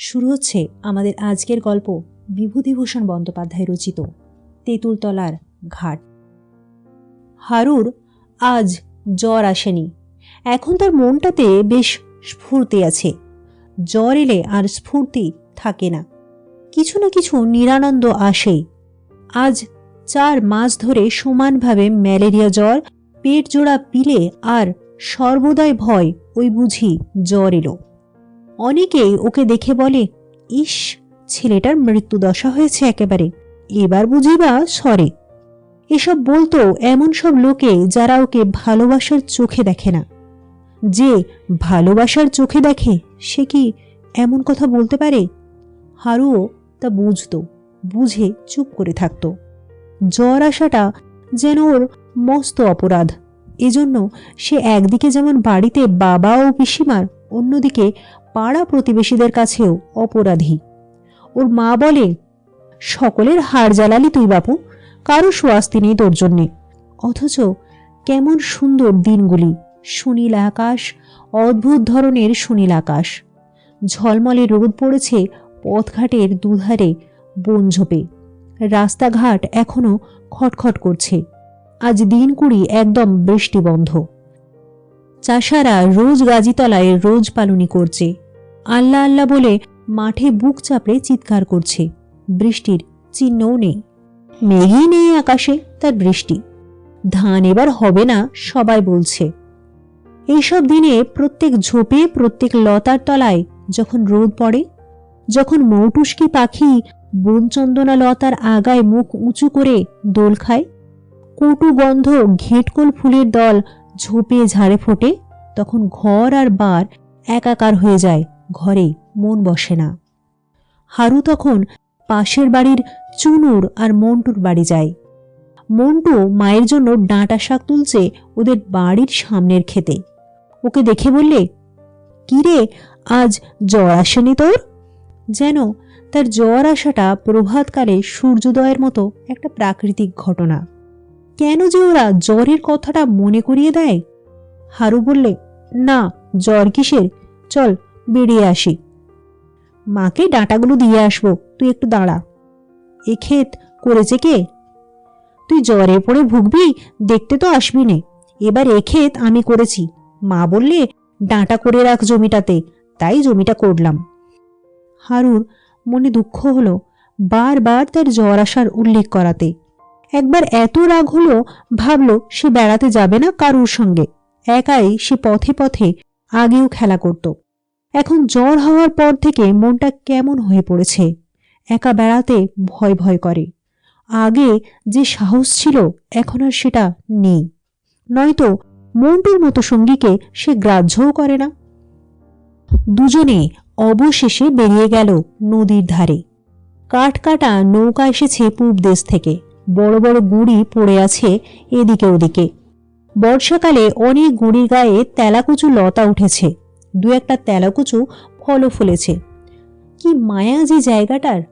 শুরু হচ্ছে আমাদের আজকের গল্প বিভূতিভূষণ বন্দ্যোপাধ্যায় রচিত, তেঁতুলতলার ঘাট। হারুর আজ জ্বর আসেনি। এখন তার মনটাতে বেশ স্ফূর্তি আছে। জ্বর এলে আর স্ফূর্তি থাকে না। কিছু না কিছু নিরানন্দ আসেই। আজ চার মাস ধরে সমানভাবে ম্যালেরিয়া জ্বর, পেট জোড়া পিলে আর সর্বদাই ভয়, ওই বুঝি জ্বর এলো। অনেকেই ওকে দেখে বলে, ইস, ছেলেটার মৃত্যুদশা হয়েছে একেবারে। এবার বুঝিবা সরে। এসব বলতো এমন সব লোকে যারা ওকে ভালোবাসার চোখে দেখে না। যে ভালোবাসার চোখে দেখে, সে কি এমন কথা বলতে পারে? হারুও তা বুঝতো, বুঝে চুপ করে থাকত। জ্বর আসাটা যেন ওর মস্ত অপরাধ। এজন্য সে একদিকে যেমন বাড়িতে বাবা ও পিসিমার, অন্যদিকে পাড়া প্রতিবেশীদের কাছেও অপরাধী। ওর মা বলে, সকলের হাড় জ্বালালি তুই বাপু, কারও সোয়াস্তি নেই তোর জন্যে। অথচ কেমন সুন্দর দিনগুলি, সুনীল আকাশ, অদ্ভুত ধরনের সুনীল আকাশ। ঝলমলে রোদ পড়েছে পথঘাটের দুধারে বন ঝোপে। রাস্তাঘাট এখনও খটখট করছে। আজ দিন কুড়ি একদম বৃষ্টি বন্ধ চাষারা রোজ গাজিতলায় রোজ পালনি করছে। আল্লাহ আল্লাহ বলে মাঠে বুক চাপড়ে চিৎকার করছে। বৃষ্টির চিহ্নও নেই। মেঘই নেই আকাশে তার বৃষ্টি। ধান এবার হবে না, সবাই বলছে। এইসব দিনে প্রত্যেক ঝোপে, প্রত্যেক লতার তলায় যখন রোদ পড়ে, যখন মৌটুস্কি পাখি বনচন্দনা লতার আগায় মুখ উঁচু করে দোল খায়, কটু গন্ধ ঘেটকোল ফুলের দল ঝোপে ঝাড়ে ফোটে, তখন ঘর আর বার একাকার হয়ে যায় ঘরে মন বসে না। হারু তখন পাশের বাড়ির চুনুর আর মন্টুর বাড়ি যায়। মন্টু মায়ের জন্য ডাঁটা শাক তুলছে ওদের বাড়ির সামনের খেতে। ওকে দেখে বললে, কিরে, আজ জ্বর আসেনি তোর? যেন তার জ্বর আসাটা প্রভাতকালে সূর্যোদয়ের মতো একটা প্রাকৃতিক ঘটনা। কেন যে ওরা জ্বরের কথাটা মনে করিয়ে দেয়? হারু বললে, না, জ্বর কিসের? চল বেরিয়ে আসি। মাকে ডাঁটাগুলো দিয়ে আসব, তুই একটু দাঁড়া। এ ক্ষেত করেছে কে? তুই জ্বরে পড়ে ভুগবি, দেখতে তো আসবি নে। এবার এ ক্ষেত আমি করেছি। মা বললে, ডাঁটা করে রাখ জমিটাতে, তাই জমিটা করলাম। হারুর মনে দুঃখ হলো, বারবার তার জ্বর আসার উল্লেখ করাতে। একবার এত রাগ হলো, ভাবল সে বেড়াতে যাবে না কারুর সঙ্গে। একাই সে পথে পথে আগেও খেলা করত। এখন জ্বর হওয়ার পর থেকে মনটা কেমন হয়ে পড়েছে। একা বেড়াতে ভয় ভয় করে। আগে যে সাহস ছিল, এখন আর সেটা নেই। নয়তো মন্টুর মতো সঙ্গীকে সে গ্রাহ্যও করে না। দুজনে অবশেষে বেরিয়ে গেল নদীর ধারে। কাঠ কাটা নৌকা এসেছে পূব দেশ থেকে। বড় বড় গুড়ি পড়ে আছে এদিকে ওদিকে। বর্ষাকালে অনেক গুড়ির গায়ে তেলাকুচু লতা উঠেছে। দু একটা তেলাকুচু ফলও ফুলেছে। কি মায়া যে জায়গাটার।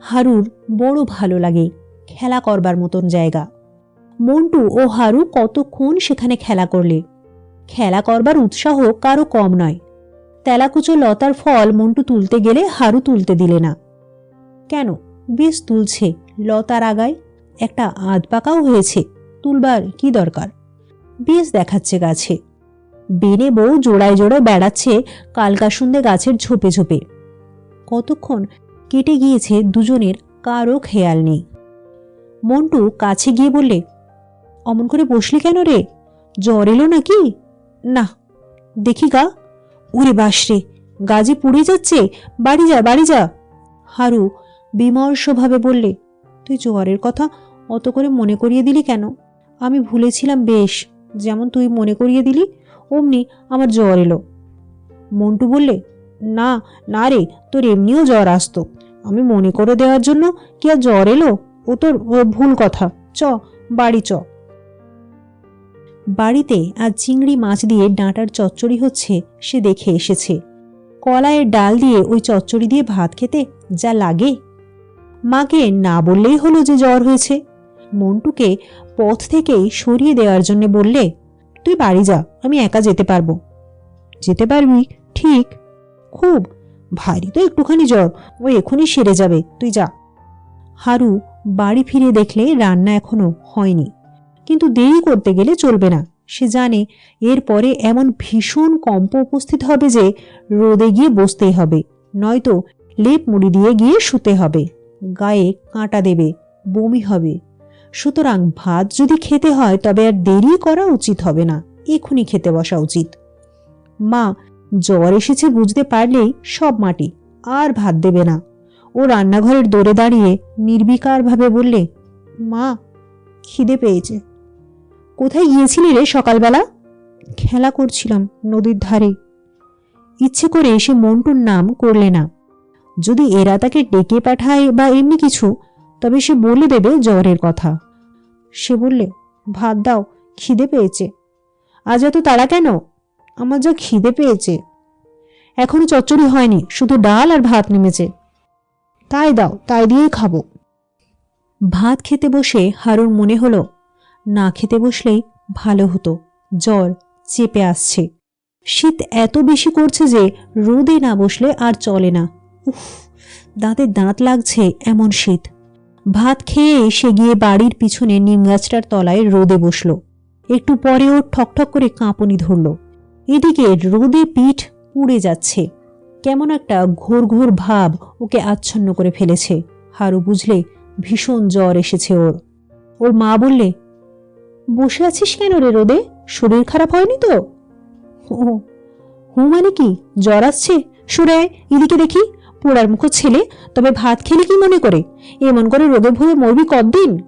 হারুর বড় ভালো লাগে, খেলা করবার মতন জায়গা। মন্টু ও হারু কতক্ষণ সেখানে খেলা করলে? খেলা করবার উৎসাহ কারও কম নয়। তেলাকুচো লতার ফল মন্টু তুলতে গেলে হারু তুলতে দিলে না। কেন? বেশ তুলছে লতার আগায়। একটা আধ পাকাও হয়েছে, তুলবার কি দরকার? বেশ দেখাচ্ছে গাছে। বেনে বউ জোড়ায় জোড়ায় বেড়াচ্ছে কালকাসুন্দে গাছের ঝোপে ঝোপে। কতক্ষণ কেটে গিয়েছে দুজনের কারও খেয়াল নেই। মন্টু কাছে গিয়ে বললে, অমন করে বসলি কেন রে? জ্বর এলো নাকি? না, দেখি গা। উরে বাসরে গাজে পুড়ে যাচ্ছে, বাড়ি যা বাড়ি যা। হারু বিমর্ষভাবে বললে, তুই জ্বরের কথা অত করে মনে করিয়ে দিলি কেন? আমি ভুলেছিলাম বেশ, যেমন তুই মনে করিয়ে দিলি, অমনি আমার জ্বর এলো। মন্টু বললে, না না রে, তোর এমনিও জ্বর আসতো। আমি মনে করে দেওয়ার জন্য কি আর জ্বর এলো? ও তোর ভুল কথা। চ, বাড়ি চ। বাড়িতে আজ চিংড়ি মাছ দিয়ে ডাঁটার চচ্চড়ি হচ্ছে, সে দেখে এসেছে। কলায়ের ডাল দিয়ে ওই চচ্চড়ি দিয়ে ভাত খেতে যা লাগে। মাকে না বললেই হলো যে জ্বর হয়েছে। মন্টুকে পথ থেকেই সরিয়ে দেওয়ার জন্য বললে, তুই বাড়ি যা, আমি একা যেতে পারব। যেতে পারবি? ঠিক। খুব। ভারী তো একটুখানি জ্বর। ও এখনই সেরে যাবে। তুই যা। হারু বাড়ি ফিরে দেখলে রান্না এখনও হয়নি। কিন্তু দেরি করতে গেলে চলবে না। সে জানে এরপরে এমন ভীষণ কম্প উপস্থিত হবে যে রোদে গিয়ে বসতেই হবে। নয়তো লেপ মুড়ি দিয়ে গিয়ে শুতে হবে। গায়ে কাঁটা দেবে, বমি হবে। সুতরাং ভাত যদি খেতে হয়, তবে আর দেরি করা উচিত হবে না। এখনই খেতে বসা উচিত। মা, জ্বর এসেছে বুঝতে পারলেই সব মাটি, আর ভাত দেবে না। ও রান্নাঘরের দৌড়ে দাঁড়িয়ে নির্বিকারভাবে বললে, মা, খিদে পেয়েছে। কোথায় গিয়েছিলি রে সকালবেলা? খেলা করছিলাম নদীর ধারে। ইচ্ছে করে সে মন্টুর নাম করলে না। যদি এরা তাকে ডেকে পাঠায় বা এমনি কিছু তবে সে বলে দেবে জ্বরের কথা। সে বললে, ভাত দাও, খিদে পেয়েছে। আজ এত তাড়া কেন? আমার যা খিদে পেয়েছে। এখনও চচ্চড়ি হয়নি, শুধু ডাল আর ভাত নেমেছে। তাই দাও, তাই দিয়েই খাব। ভাত খেতে বসে হারুর মনে হলো, না খেতে বসলেই ভালো হতো, জ্বর চেপে আসছে। শীত এত বেশি করছে যে রোদে না বসলে আর চলে না। উফ, দাঁতে দাঁত লাগছে এমন শীত। ভাত খেয়ে এসে গিয়ে বাড়ির পিছনে নিম গাছটার তলায় রোদে বসল। একটু পরে ওর ঠকঠক করে কাঁপুনি ধরল। এদিকে রোদে পিঠ পুড়ে যাচ্ছে। কেমন একটা ঘোর ঘোর ভাব ওকে আচ্ছন্ন করে ফেলেছে। হারু বুঝলে ভীষণ জ্বর এসেছে ওর। ওর মা বললে, বসে আছিস কেন রে রোদে? শরীর খারাপ হয়নি তো? হু মানে কি? জ্বর আসছে? সুরে এদিকে দেখি। পোড়ার মুখো ছেলে, তবে ভাত খেলে কি মনে করে? এমন করে রোদে ভুয়ে মরবি কতদিন?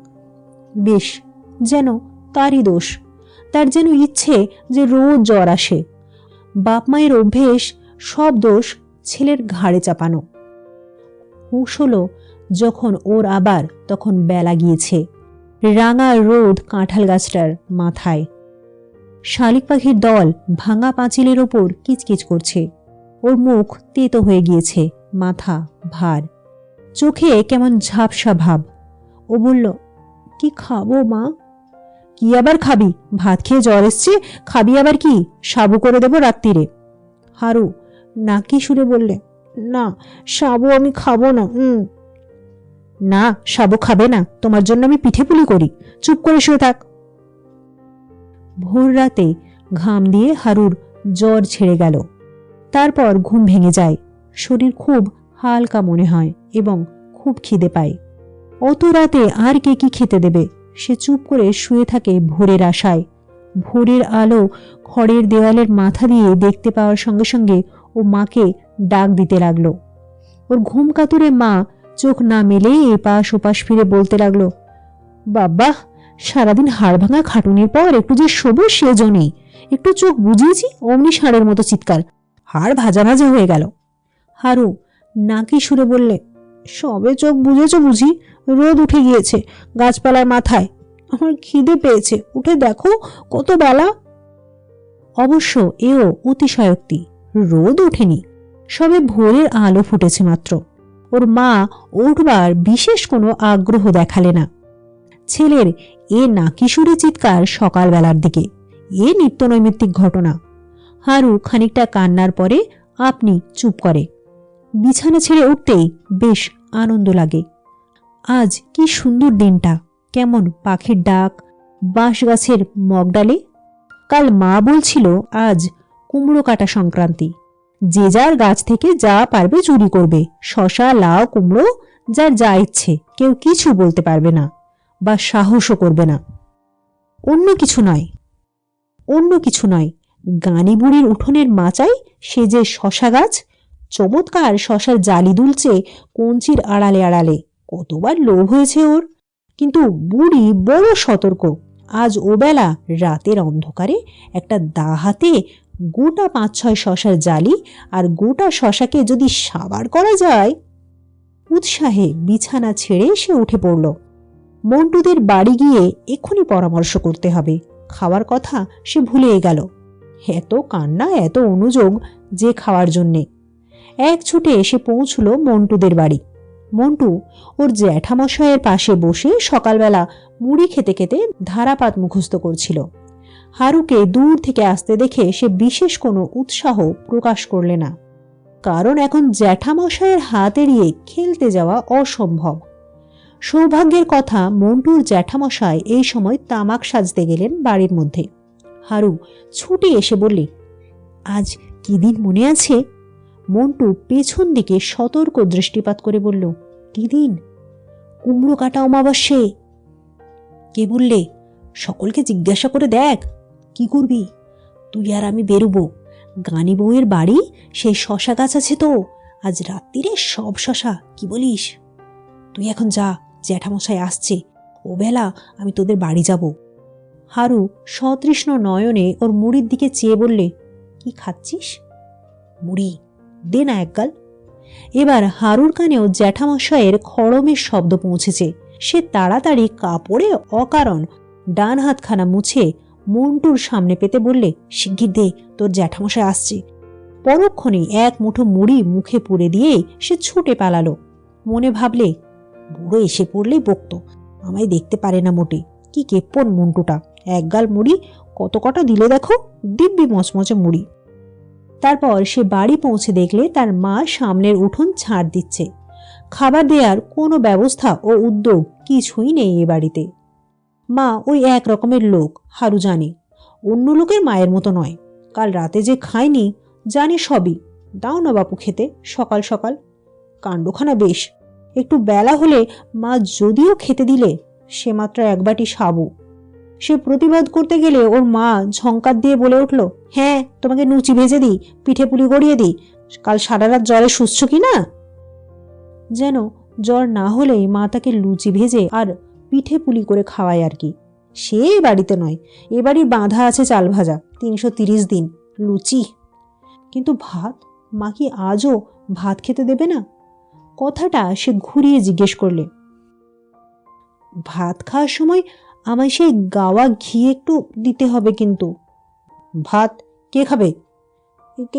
বেশ, যেন তারই দোষ। তার যেন ইচ্ছে যে রোজ জ্বর আসে। বাপ মায়ের অভ্যেস, সব দোষ ছেলের ঘাড়ে চাপানো। হুঁশ হলো, যখন ওর আবার তখন বেলা গিয়েছে। রাঙা রোদ কাঁঠাল গাছটার মাথায়। শালিক পাখির দল ভাঙা পাঁচিলের ওপর কিচকিচ করছে। ওর মুখ তেতো হয়ে গিয়েছে। মাথা, ভার। চোখে কেমন ঝাপসা ভাব। ও বলল, কি খাব মা? কি আবার খাবি? ভাত খেয়ে জ্বর এসছে, খাবি আবার কি? সাবু করে দেবো রাত্রিরে হারু, নাকি সুরে বললে, না, সাবু আমি খাব না হুম না, সাবু খাবে না, তোমার জন্য আমি পিঠে পুলি করি। চুপ করে শুয়ে থাক। ভোর রাতে ঘাম দিয়ে হারুর জ্বর ছেড়ে গেল। তারপর ঘুম ভেঙে যায়। শরীর খুব হালকা মনে হয় এবং খুব খিদে পায়। অত রাতে আর কে কি খেতে দেবে? সে চুপ করে শুয়ে থাকে ভোরের আশায়। ভোরের আলো খড়ের দেওয়ালের মাথা দিয়ে দেখতে পাওয়ার সঙ্গে সঙ্গে ও মাকে ডাক দিতে লাগল। ওর ঘুম কাতুরে মা চোখ না মেলে এপাশ ওপাশ ফিরে বলতে লাগল, বাবা, সারাদিন হাড় ভাঙা খাটুনির পর একটু যে শোবো সেজও নেই একটু চোখ বুঝিয়েছি, অমনি ষাঁড়ের মতো চিৎকার। হাড় ভাজা ভাজা হয়ে গেল। হারু নাকি সুরে বললে, সবে চোখ বুঝেছ বুঝি, রোদ উঠে গিয়েছে গাছপালার মাথায়। আমার খিদে পেয়েছে, উঠে দেখো কত বেলা। অবশ্য এও অতিশয়োক্তি, রোদ ওঠেনি, সবে ভোরের আলো ফুটেছে মাত্র। ওর মা উঠবার বিশেষ কোনো আগ্রহ দেখালে না। ছেলের এ নাকিসুরে চিৎকার সকালবেলার দিকে, এ নিত্যনৈমিত্তিক ঘটনা। হারু খানিকটা কান্নার পরে আপনি চুপ করে। বিছানা ছেড়ে উঠতেই বেশ আনন্দ লাগে। আজ কি সুন্দর দিনটা। কেমন পাখির ডাক বাঁশ গাছের মগডালে। কাল মা বলছিল আজ কুমড়ো কাটা সংক্রান্তি। যে যার গাছ থেকে যা পারবে চুরি করবে। শশা, লাউ, কুমড়ো, যার যা ইচ্ছে, কেউ কিছু বলতে পারবে না বা সাহসও করবে না। অন্য কিছু নয়। অন্য কিছু নয়। গানিবুড়ির উঠোনের মাচায় সে যে শশা গাছ চমৎকার শশার জালি দুলছে কঞ্চির আড়ালে আড়ালে। কতবার লোভ হয়েছে ওর। কিন্তু বুড়ি বড় সতর্ক। আজ ওবেলা রাতের অন্ধকারে একটা দা হাতে গোটা পাঁচ ছয় শশার জালি আর গোটা শশাকে যদি সাবার করা যায়। উৎসাহে বিছানা ছেড়ে সে উঠে পড়ল। মন্টুদের বাড়ি গিয়ে এক্ষুনি পরামর্শ করতে হবে। খাওয়ার কথা সে ভুলেই গেল। এত কান্না, এত অনুযোগ যে খাওয়ার জন্যে। এক ছুটে এসে পৌঁছল মন্টুদের বাড়ি। মন্টু ওর জ্যাঠামশায়ের পাশে বসে সকালবেলা মুড়ি খেতে খেতে ধারাপাত মুখস্থ করছিল। হারুকে দূর থেকে আসতে দেখে সে বিশেষ কোনো উৎসাহ প্রকাশ করলে না। কারণ এখন জ্যাঠামশাইয়ের হাত এড়িয়ে খেলতে যাওয়া অসম্ভব। সৌভাগ্যের কথা মন্টুর জ্যাঠামশাই এই সময় তামাক সাজতে গেলেন বাড়ির মধ্যে। হারু ছুটে এসে বললে, আজ কি দিন মনে আছে? মন্টু পেছন দিকে সতর্ক দৃষ্টিপাত করে বলল, কি দিন? কুমড়ো কাটা অমাবস্যে। কে বললে? সকলকে জিজ্ঞাসা করে দেখ, কি করবি? তুই আর আমি বেরোবো। গানি বউয়ের বাড়ি, সেই শশা গাছ আছে তো। আজ রাত্রিরে সব শশা, কি বলিস? তুই এখন যা, জ্যাঠামশাই আসছে। ও বেলা আমি তোদের বাড়ি যাব। হারু সতৃষ্ণ নয়নে ওর মুড়ির দিকে চেয়ে বললে, কি খাচ্ছিস? মুড়ি। দে না একগাল এবার হারুর কানেও জ্যাঠামশাইয়ের খড়মের শব্দ পৌঁছেছে। সে তাড়াতাড়ি কাপড়ে অকারণ ডান হাতখানা মুছে মন্টুর সামনে পেতে বললে, শিগগির দে, তোর জ্যাঠামশাই আসছে। পরক্ষণে এক মুঠো মুড়ি মুখে পুড়ে দিয়েই সে ছুটে পালালো। মনে ভাবলে, বুড়ো এসে পড়লেই বকতো, আমায় দেখতে পারে না মোটে। কি কেপ্পন মন্টুটা। একগাল মুড়ি, কত কটা দিল দেখো? দিব্যি মচমচে মুড়ি। তারপর সে বাড়ি পৌঁছে দেখলে তার মা সামনের উঠোন ছাড় দিচ্ছে। খাবার দেওয়ার কোনো ব্যবস্থা ও উদ্যোগ কিছুই নেই এ বাড়িতে। মা ওই এক রকমের লোক, হারু জানে। অন্য লোকের মায়ের মতো নয়। কাল রাতে যে খায়নি, জানে সবই। দাও না বাপু খেতে, সকাল সকাল। কাণ্ডখানা বেশ। একটু বেলা হলে মা যদিও খেতে দিলে, সে মাত্র এক বাটি সাবু। সে প্রতিবাদ করতে গেলে ওর মা ঝঙ্কার দিয়ে বলে উঠল হ্যাঁ তোমাকে লুচি ভেজে দিই, পিঠে পুলি গড়িয়ে দিই। কাল সারা রাত জ্বরে সুস্থ কি না? যেন জ্বর না হলেই মা তাকে লুচি ভেজে আর পিঠে পুলি করে খাওয়ায় আর কি। সে বাড়িতে নয়, এ বাড়ির বাঁধা আছে চাল ভাজা, তিনশো তিরিশ দিন, লুচি। কিন্তু ভাত? মা কি আজও ভাত খেতে দেবে না? কথাটা সে ঘুরিয়ে জিজ্ঞেস করলে, ভাত খাওয়ার সময় আমায় সেই গাওয়া ঘি একটু দিতে হবে কিন্তু। ভাত কে খাবে?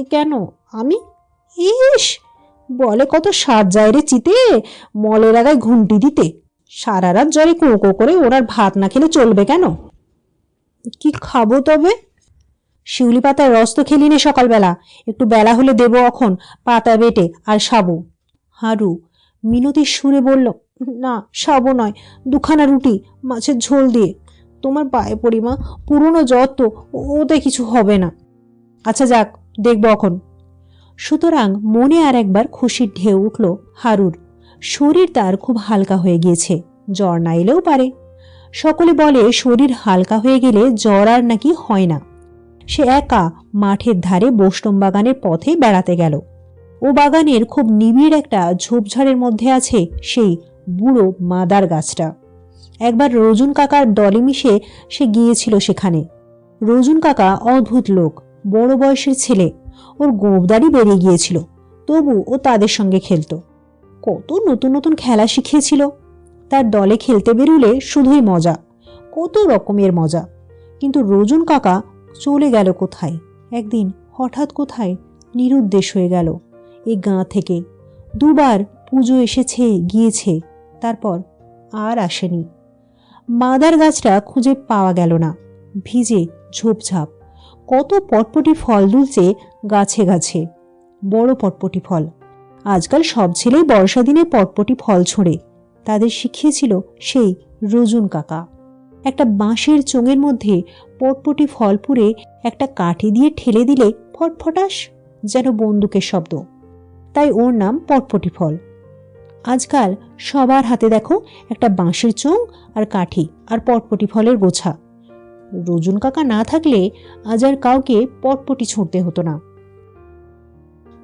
কেন? আমি? ইস! বলে কত স্বাদ যায় রে চিতে, মলের আগায় ঘুমটি দিতে। সারা রাত জ্বরে কোঁকো করে ওনার ভাত না খেলে চলবে কেন? কি খাব তবে? শিউলি পাতার রস তো খেলি নে সকালবেলা, একটু বেলা হলে দেবো এখন পাতা বেটে আর সাবু হারু মিনতির সুরে বলল না সাবু নয়। দুখানা রুটি, মাছের ঝোল দিয়ে। তোমার পায়ে পড়িমা পুরনো জ্বর তো ওতে কিছু হবে না। আচ্ছা যাক, দেখব এখন। সুতরাং মনে আর একবার খুশির ঢেউ উঠল হারুর। শরীর তার খুব হালকা হয়ে গিয়েছে, জ্বর না এলেও পারে। সকলে বলে শরীর হালকা হয়ে গেলে জ্বর আর নাকি হয় না। সে একা মাঠের ধারে বৈষ্ণব বাগানের পথে বেড়াতে গেল। ও বাগানের খুব নিবিড় একটা ঝোপঝাড়ের মধ্যে আছে সেই বুড়ো মাদার গাছটা। একবার রজুন কাকার দলে মিশে সে গিয়েছিল সেখানে। রজুন কাকা অদ্ভুত লোক, বড় বয়সের ছেলে। ওর গোবদারি বেরিয়ে গিয়েছিল, তবু ও তাদের সঙ্গে খেলতো। কত নতুন নতুন খেলা শিখিয়েছিল তার দলে খেলতে বেরুলে শুধুই মজা, কত রকমের মজা। কিন্তু রজুন কাকা চলে গেল কোথায়? একদিন হঠাৎ কোথায় নিরুদ্দেশ হয়ে গেল এই গাঁ থেকে। দুবার পুজো এসেছে, গিয়েছে। তারপর আর আসেনি। মাদার গাছটা খুঁজে পাওয়া গেল না। ভিজে ঝোপঝাপ। কত পটপটি ফল দুলছে গাছে গাছে। বড় পটপটি ফল। আজকাল সব ছেলেই বর্ষা দিনে পটপটি ফল ছোঁড়ে। তাদের শিখিয়েছিল সেই রজুন কাকা। একটা বাঁশের চোঙের মধ্যে পটপটি ফল পুড়ে একটা কাঠি দিয়ে ঠেলে দিলে ফটফটাস যেন বন্দুকের শব্দ। তাই ওর নাম পটপটি ফল। আজকাল সবার হাতে দেখো একটা বাঁশের চোঙ আর কাঠি আর পটপটি ফলের গোছা। রজুন কাকা না থাকলে আজ আর কাউকে পটপটি ছুঁড়তে হতো না।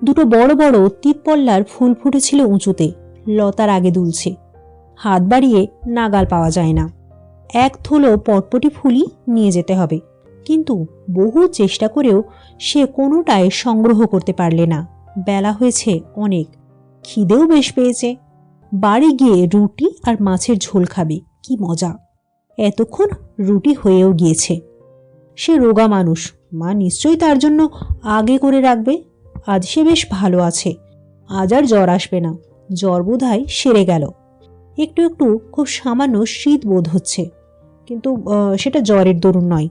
দুটো বড় বড় তিতপল্লার ফুল ফুটেছিল উঁচুতে, লতার আগে দুলছে। হাত বাড়িয়ে নাগাল পাওয়া যায় না। এক থলো পটপটি ফুলই নিয়ে যেতে হবে। কিন্তু বহু চেষ্টা করেও সে কোনোটাই সংগ্রহ করতে পারলে না। বেলা হয়েছে অনেক। খিদেও বেশ পেয়েছে। বাড়ি গিয়ে রুটি আর মাছের ঝোল খাবে। কি মজা। এতক্ষণ রুটি হয়েও গিয়েছে। সে রোগা মানুষ। মা নিশ্চয়ই তার জন্য আগে করে রাখবে। আজ সে বেশ ভালো আছে। আজ আর জ্বর আসবে না। জ্বর বোধহয় সেরে গেল। একটু একটু খুব সামান্য শীত বোধ হচ্ছে। কিন্তু সেটা জ্বরের দরুন নয়।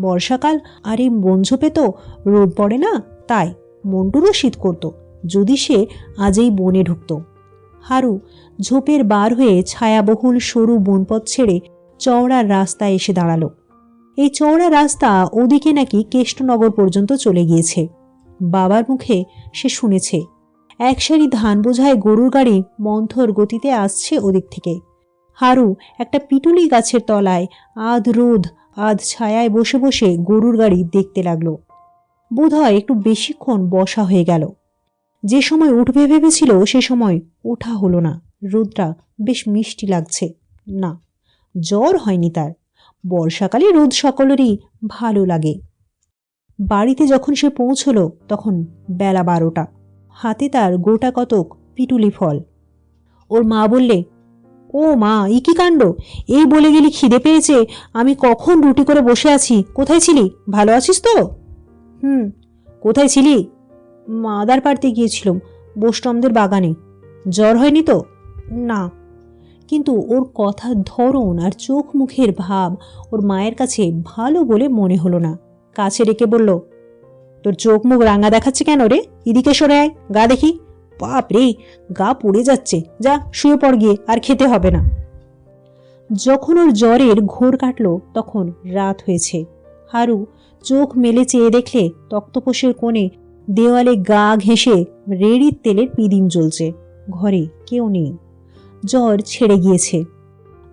বর্ষাকাল আর এই বঞ্ঝপে তো রোদ পড়ে না? তাই মন্টুরও শীত করত। যদি সে আজই বনে ঢুকত। হারু ঝোপের বার হয়ে ছায়াবহুল সরু বনপথ ছেড়ে চওড়ার রাস্তায় এসে দাঁড়াল। এই চওড়া রাস্তা ওদিকে নাকি কেষ্টনগর পর্যন্ত চলে গিয়েছে। বাবার মুখে সে শুনেছে, এক সারি ধান বোঝায় গরুর গাড়ি মন্থর গতিতে আসছে ওদিক থেকে। হারু একটা পিটুলি গাছের তলায় আধ রোদ, আধ ছায়ায় বসে বসে গরুর গাড়ি দেখতে লাগল। বোধহয় একটু বেশিক্ষণ বসা হয়ে গেল। যে সময় উঠবে ভেবেছিল, সে সময় ওঠা হলো না। রোদটা বেশ মিষ্টি লাগছে। না, জ্বর হয়নি তার। বর্ষাকালে রোদ সকলেরই ভালো লাগে। বাড়িতে যখন সে পৌঁছলো, তখন বেলা বারোটা। হাতে তার গোটা কতক পিটুলি ফল। ওর মা বললে, ও মা ই কি কাণ্ড? এই বলে গেলি খিদে পেয়েছে। আমি কখন রুটি করে বসে আছি? কোথায় ছিলি? ভালো আছিস তো? হুম, কোথায় ছিলি? মাদার পাড়তে গিয়েছিলাম, বৈষ্ণবদের বাগানে। জ্বর হয়নি তো? না। কিন্তু ওর কথার ধরন আর চোখ মুখের ভাব ওর মায়ের কাছে ভালো বলে মনে হলো না। কাছে রেখে বলল, তোর চোখ মুখ রাঙা দেখাচ্ছে কেন রে? এদিকে সরে আয়, গা দেখি। বাপ রে, গা পড়ে যাচ্ছে। যা, শুয়ে পড় গিয়ে, আর খেতে হবে না। যখন ওর জ্বরের ঘোর কাটলো, তখন রাত হয়েছে। হারু চোখ মেলে চেয়ে দেখলে তক্তপোষের কোণে দেওয়ালে গা ঘেঁষে রেড়ির তেলের পিদিম জ্বলছে। ঘরে কেউ নেই। জ্বর ছেড়ে গিয়েছে।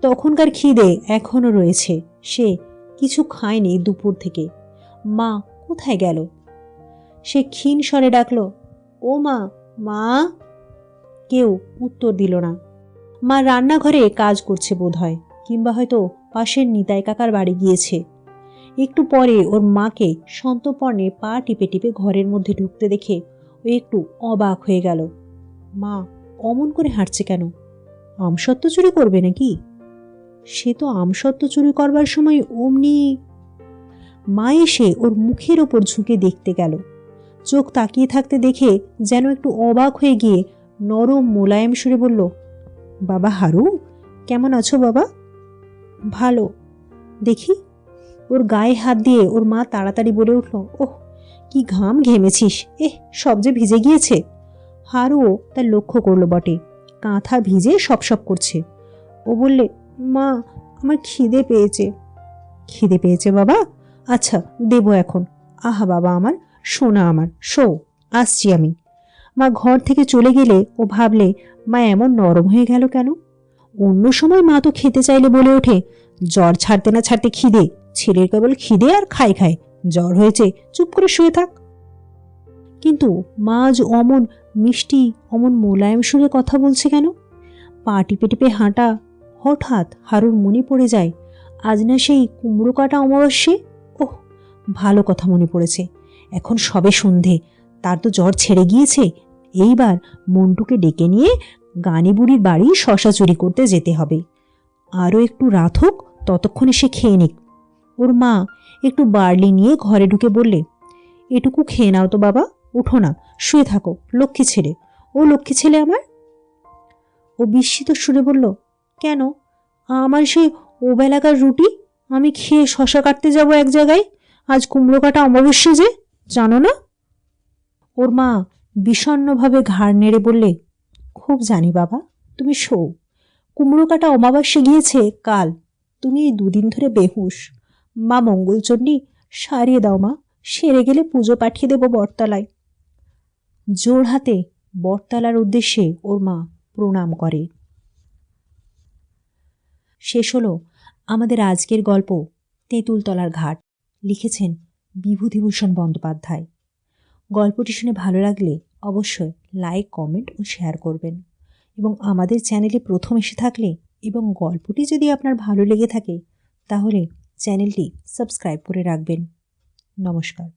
তখনকার খিদে এখনও রয়েছে। সে কিছু খায়নি দুপুর থেকে। মা কোথায় গেল? সে ক্ষীণ স্বরে ডাকল, ও মা মা? কেউ উত্তর দিল না। মা রান্নাঘরে কাজ করছে বোধহয়, কিংবা হয়তো পাশের নিতাই কাকার বাড়ি গিয়েছে। একটু পরে ওর মাকে সন্তপর্ণে পা টিপে টিপে ঘরের মধ্যে ঢুকতে দেখে ও একটু অবাক হয়ে গেল। মা, অমন করে হাঁটছে কেন? আমসত্ব চুরি করবে নাকি? সে তো আমসত্ব চুরি করবার সময় অমনি মা এসে ওর মুখের ওপর ঝুঁকে দেখতে গেল। চোখ তাকিয়ে থাকতে দেখে যেন একটু অবাক হয়ে গিয়ে নরম মোলায়েম সুরে বলল, বাবা হারু, কেমন আছো বাবা? ভালো। দেখি ওর গায়ে হাত দিয়ে ওর মা তাড়াতাড়ি বলে উঠল, ওহ, কি ঘাম ঘেমেছিস। এহ, সব যে ভিজে গিয়েছে। হারুও তার লক্ষ্য করল বটে, কাঁথা ভিজে সপ সপ করছে। ও বললে, মা, আমার খিদে পেয়েছে। খিদে পেয়েছে বাবা? আচ্ছা দেবো এখন। আহা বাবা আমার, সোনা আমার শো আসছি আমি। মা ঘর থেকে চলে গেলে ও ভাবলে, মা এমন নরম হয়ে গেল কেন? অন্য সময় মা তো খেতে চাইলে বলে ওঠে, জ্বর ছাড়তে না ছাড়তে খিদে। ছেলের কেবল খিদে আর খাই খায়। জ্বর হয়েছে, চুপ করে শুয়ে থাক। কিন্তু মা আজ অমন মিষ্টি, অমন মোলায়েম সুরে কথা বলছে কেন? পা টিপে টিপে হাঁটা, হঠাৎ হারুর মনে পড়ে যায়, আজ না সেই কুমড়ো কাটা অমাবস্যে? ওহ, ভালো কথা মনে পড়েছে। এখন সবে সন্ধে, তার তো জ্বর ছেড়ে গিয়েছে। এইবার মন্টুকে ডেকে নিয়ে গানি বুড়ির বাড়ি শশা চুরি করতে যেতে হবে। আরও একটু রাত হোক, ততক্ষণে সে খেয়ে নিক। ওর মা একটু বার্লি নিয়ে ঘরে ঢুকে বললে, এটুকু খেয়ে নাও তো বাবা, উঠো না, শুয়ে থাকো, লক্ষ্মী ছেলে। ও লক্ষ্মী ছেলে আমার? ও বিস্মিত সুরে বলল, কেন? আমার সেই ওবেলাকার রুটি? আমি খেয়ে শশা কাটতে যাব এক জায়গায়? আজ কুমড়ো কাটা অমাবস্যা যে, জানো না? ওর মা বিষণ্নভাবে ঘাড় নেড়ে বললে, খুব জানি বাবা, তুমি শো কুমড়ো কাটা অমাবস্যা গিয়েছে, কাল। তুমি এই দুদিন ধরে বেহুশ। মা মঙ্গলচণ্ডী সারিয়ে দাও মা, সেরে গেলে পুজো পাঠিয়ে দেব বটতলায়। জোর হাতে বটতলার উদ্দেশ্যে ওর মা প্রণাম করে। শেষ হলো আমাদের আজকের গল্প তেঁতুলতলার ঘাট। লিখেছেন বিভূতিভূষণ বন্দ্যোপাধ্যায়। গল্পটি শুনে ভালো লাগলে অবশ্যই লাইক, কমেন্ট ও শেয়ার করবেন। এবং আমাদের চ্যানেলে প্রথম এসে থাকলে এবং গল্পটি যদি আপনার ভালো লেগে থাকে, তাহলে চ্যানেলটি সাবস্ক্রাইব করে রাখবেন নমস্কার